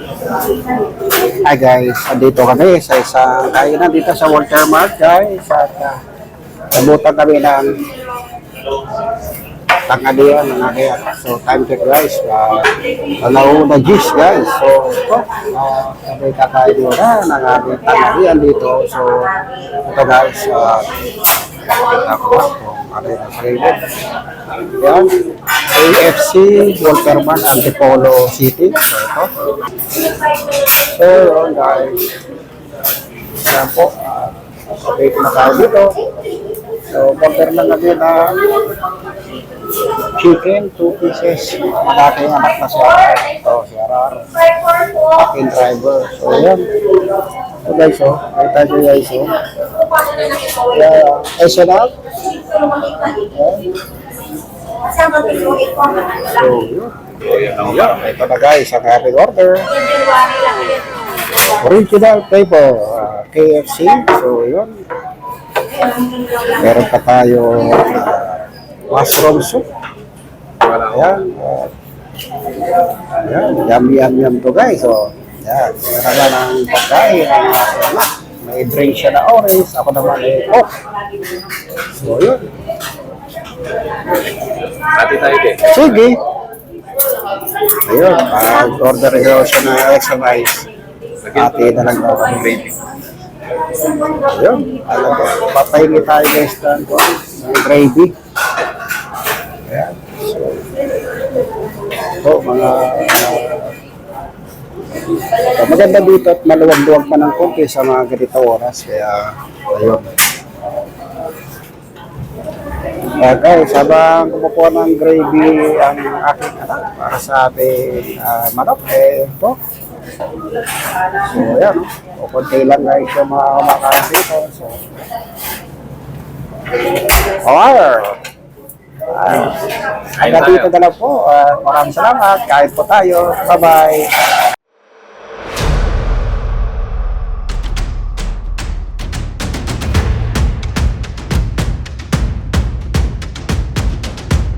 Hi guys, andito kami sa isang kainan dito sa Walter Mart guys. At uh, nabutan kami ng tanghalian ng aking so time check guys. Uh, alauna gis guys. So ito uh, kami kakain na ng aking tanghalian dito. So ito guys. Uh, pakita ko ano yung sarili yan AFC Walter Mart Antipolo City so ito So, yun guys. Yan po. Uh, okay, kumakain dito. So, order lang kami na chicken, two pieces. Malaki ang anak na si Arar. Ito, si Arar. Akin driver. So, yan. So, guys, oh. Kita nyo guys, oh. Yeah. Ay, sarap. So, yun. Yeah, ito na guys, ang ating order. Original flavor, uh, KFC. So, yun. Meron pa tayo uh, mushroom soup. Ayan. Uh, ayan. Yum, yum, yum to guys. So, ayan. Talaga ng pagkain. Ang aking anak. May drink siya na orange. Ako naman ay coke. So, yun. Hati tayo din. Sige. Ayun, mag-order daw siya ng extra rice. Ate na lang daw kami. Gravy. Ayun, talaga. Papahingi tayo guys ng, gravy. Ayan. So, ito, mga uh, maganda dito at maluwag-luwag pa ng konti sa mga ganito oras. Kaya, ayun. Uh, guys, habang kumukuha ng gravy ang aking anak para sa ating uh, manok, eh, ito. So, ayan, no? o konti lang guys yung mga kumakain dito. So, Alright. Uh, hanggang dito na lang po. Uh, maraming salamat. Kain po tayo. Bye-bye.